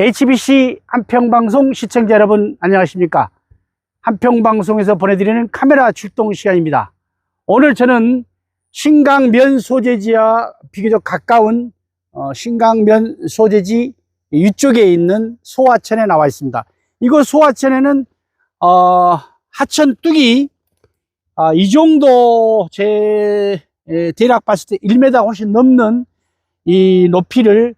HBC 한평방송 시청자 여러분 안녕하십니까? 한평방송에서 보내드리는 카메라 출동 시간입니다. 오늘 저는 신강면 소재지와 비교적 가까운 어, 신강면 소재지 위쪽에 있는 소하천에 나와 있습니다. 이곳 소하천에는 어, 하천 뚝이 아, 이 정도 제 에, 대략 봤을 때 1m 훨씬 넘는 이 높이를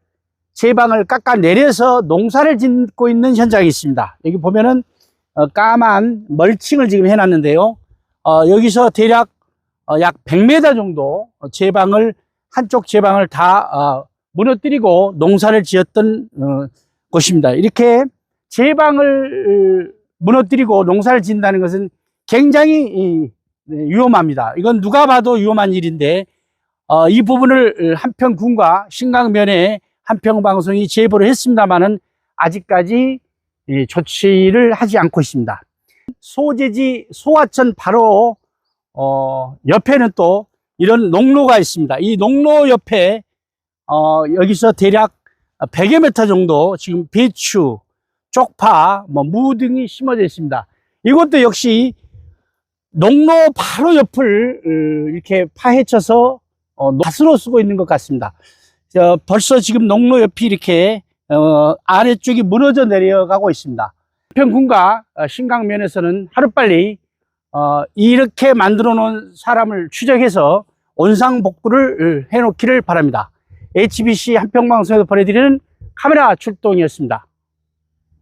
제방을 깎아 내려서 농사를 짓고 있는 현장이 있습니다. 여기 보면은 어, 까만 멀칭을 지금 해놨는데요. 어, 여기서 대략 어, 약 100m 정도 제방을 한쪽 제방을 다 어, 무너뜨리고 농사를 지었던 어, 곳입니다. 이렇게 제방을 어, 무너뜨리고 농사를 짓는다는 것은 굉장히 이, 네, 위험합니다. 이건 누가 봐도 위험한 일인데 어, 이 부분을 한평군과 신강면에 한평방송이 제보를 했습니다만은 아직까지 이 조치를 하지 않고 있습니다. 소재지 소하천 바로 어, 옆에는 또 이런 농로가 있습니다. 이 농로 옆에 어, 여기서 대략 100여 미터 정도 지금 배추, 쪽파, 뭐 무 등이 심어져 있습니다. 이것도 역시 농로 바로 옆을 어, 이렇게 파헤쳐서 어, 밭으로 쓰고 있는 것 같습니다. 저, 벌써 지금 농로 옆이 이렇게 어, 아래쪽이 무너져 내려가고 있습니다. 평군과 어, 신강면에서는 하루빨리 어, 이렇게 만들어 놓은 사람을 추적해서 원상복구를 어, 해놓기를 바랍니다. HBC 한평방송에서 보내드리는 카메라 출동이었습니다.